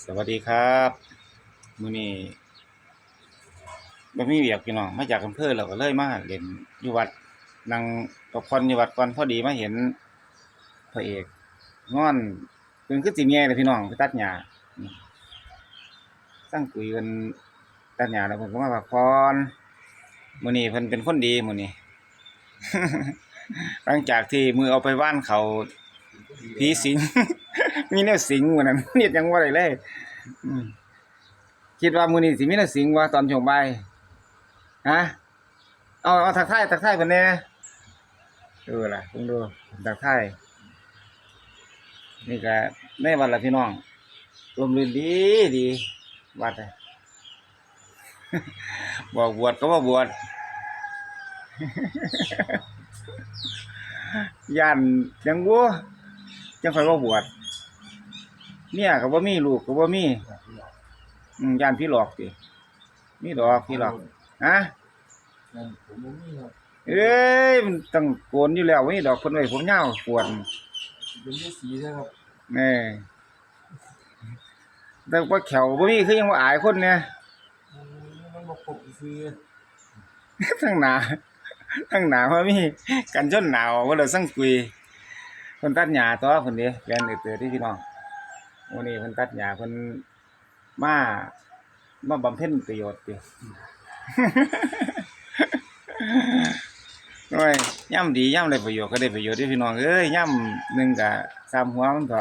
สวัสดีครับมื้อนี้บ่มีเวียกพี่น้องมาจากอำเภอแล้วก็เลยมาเล่นอยู่วัดนั่งพักผ่อนอยู่วัดก่อนพอดีมาเห็นพระเอกงอนเพิ่นคือสิแย่เลยพี่น้องไปตัดหญ้าสร้างปุ๋ยเพิ่นตัดหญ้าแล้วเพิ่นก็มาพักผ่อนมื้อนี้เพิ่นเป็นคนดีมื้อนี้หลังจากที่มือเอาไปว่านเขา ผีสิง มีแนวสิงมื้อนั้นเฮ็ดหยังบ่าอะได้เลยคิดว่ามือนี้สิมีแนวสิงว่าตอนช่วงบ่ายฮะเอาเอาทักทายทักทายเพิ่นแหน่ดูล่ะเพิ่งดูทักทายนี่ก็ในวัดล่ะพี่น้องลมรื่นดีดีวัดบอกบวชก็บ่บวชย่านยังวัว จังค่อยบ่บวชเมียก็บ่มีลูกก็บ่มีอืมย่านพี่หลอกติมีดอกพี่หลอกฮะนั่นผมบ่มีครับเอ้ยมันต้องโกนอยู่แล้วมีดอกเพิ่นไว้ผมยาวปวดเป็นที่สีนะครับแน่แต่ว่าแขวบ่มีคือยังบ่อายคนเนี่ยอืมมันบ่ครบซื้อทั้งหนาทั้งหนาว่ามีกันจนหนาวว่าเราสั่งคุย เพิ่นตัดหญ้าตัวเพิ่นเด้แลนเตือที่พี่น้องวันนี้เพิ่นตัดหญ้าเพิ่นมามาบำเพ็ญประโยชน์ติโอ้วยย่ำดีย่ำได้ประโยชน์ก็ได้ประโยชน์ที่พี่น้องเอ้ยย่ำหนึ่งกะสามหัวมันก็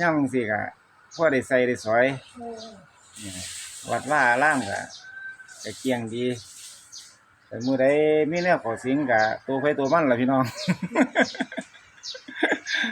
ย่ำสี่กะพ่อได้ใส่ได้สอยวัดว่าอารามกะกะเกียงดีแต่มือใดมีแนวขอสิงกะตัวไฟตัวมันล่ะพี่น้อง